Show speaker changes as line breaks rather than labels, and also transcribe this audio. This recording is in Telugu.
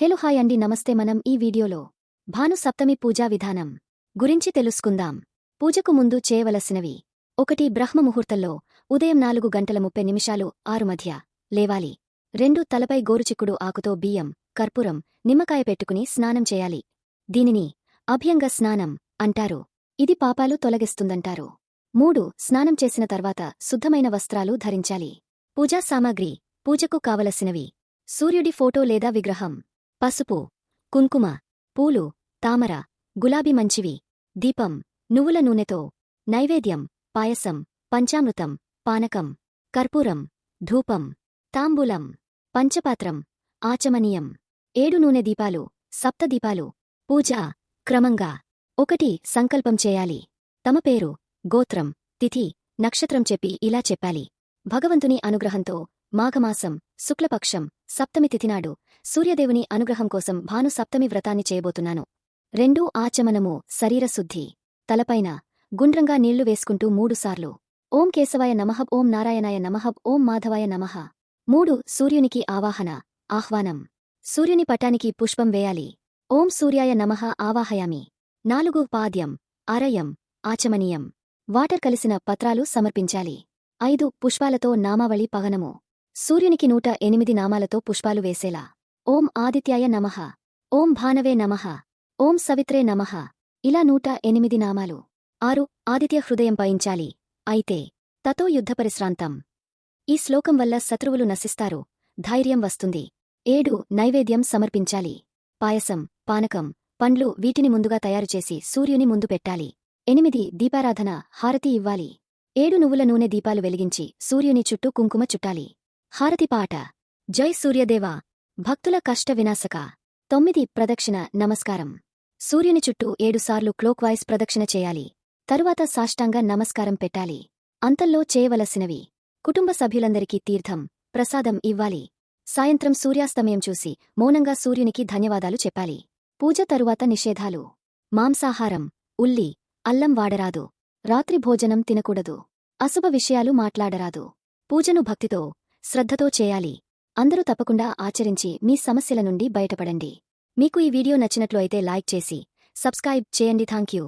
హెలో హాయ్ అండి నమస్తే. మనం ఈ వీడియోలో భాను సప్తమి పూజా విధానం గురించి తెలుసుకుందాం. పూజకు ముందు చేయవలసినవి ఒకటి బ్రహ్మ ముహూర్తంలో ఉదయం నాలుగు గంటల ముప్పై నిమిషాలు ఆరు మధ్య లేవాలి. రెండు తలపై గోరుచిక్కుడు ఆకుతో బియ్యం కర్పూరం నిమ్మకాయ పెట్టుకుని స్నానం చేయాలి. దీనిని అభ్యంగ స్నానం అంటారు. ఇది పాపాలు తొలగిస్తుందంటారు. మూడు స్నానం చేసిన తర్వాత శుద్ధమైన వస్త్రాలు ధరించాలి. పూజా సామాగ్రి పూజకు కావలసినవి. సూర్యుడి ఫోటో లేదా విగ్రహం పసుపు కుంకుమ పూలు తామర గులాబీ మంచివి దీపం నువ్వుల నూనెతో నైవేద్యం పాయసం పంచామృతం పానకం కర్పూరం ధూపం తాంబూలం పంచపాత్రం ఆచమనీయం ఏడు నూనె దీపాలు సప్త దీపాలు పూజ క్రమంగా. ఒకటి సంకల్పం చేయాలి. తమ పేరు గోత్రం తిథి నక్షత్రం చెప్పి ఇలా చెప్పాలి. భగవంతుని అనుగ్రహంతో మాఘమాసం శుక్లపక్షం సప్తమి తిథినాడు. సూర్యదేవుని అనుగ్రహం కోసం భాను సప్తమి వ్రతాన్ని చేయబోతున్నాను. రెండూ ఆచమనము శరీరశుద్ధి. తలపైన గుండ్రంగా నీళ్ళు వేసుకుంటూ మూడుసార్లు ఓం కేశవాయ నమహబ్ ఓం నారాయణాయ నమహబ్ ఓం మాధవాయ నమః. మూడు సూర్యునికి ఆవాహన ఆహ్వానం. సూర్యుని పటానికి పుష్పం వేయాలి. ఓం సూర్యాయ నమః ఆవాహయామి. నాలుగు పాద్యం అరయం ఆచమనీయం. వాటర్ కలిసిన పత్రాలు సమర్పించాలి. ఐదు పుష్పాలతో నామావళి పగనము. సూర్యునికి నూట ఎనిమిది నామాలతో పుష్పాలు వేసేలా. ఓం ఆదిత్యాయ నమః. ఓం భానవే నమః. ఓం సవిత్రే నమః. ఇలా నూట ఎనిమిది నామాలు. ఆరు ఆదిత్య హృదయం పయించాలి. అయితే తతో యుద్ధపరిశ్రాంతం ఈ శ్లోకం వల్ల శత్రువులు నశిస్తారు. ధైర్యం వస్తుంది. ఏడు నైవేద్యం సమర్పించాలి. పాయసం పానకం పండ్లు వీటిని ముందుగా తయారుచేసి సూర్యుని ముందు పెట్టాలి. ఎనిమిది దీపారాధన హారతి ఇవ్వాలి. ఏడు నువ్వుల నూనె దీపాలు వెలిగించి సూర్యుని చుట్టూ కుంకుమ చుట్టాలి. హారతి పాట. జై సూర్యదేవా. భక్తుల కష్ట వినాశక. తొమ్మిది ప్రదక్షిణ నమస్కారం. సూర్యుని చుట్టూ ఏడుసార్లు క్లోక్వైస్ ప్రదక్షిణ చేయాలి. తరువాత సాష్టాంగ నమస్కారం పెట్టాలి. అంతల్లో చేయవలసినవి. కుటుంబ సభ్యులందరికీ తీర్థం ప్రసాదం ఇవ్వాలి. సాయంత్రం సూర్యాస్తమయం చూసి మౌనంగా సూర్యునికి ధన్యవాదాలు చెప్పాలి. పూజ తరువాత నిషేధాలు. మాంసాహారం ఉల్లి అల్లం వాడరాదు. రాత్రి భోజనం తినకూడదు. అశుభ విషయాలు మాట్లాడరాదు. పూజను భక్తితో శ్రద్ధతో చేయాలి. అందరూ తప్పకుండా ఆచరించి మీ సమస్యల నుండి బయటపడండి. మీకు ఈ వీడియో నచ్చినట్లు అయితే లైక్ చేసి సబ్స్క్రైబ్ చేయండి. థాంక్యూ.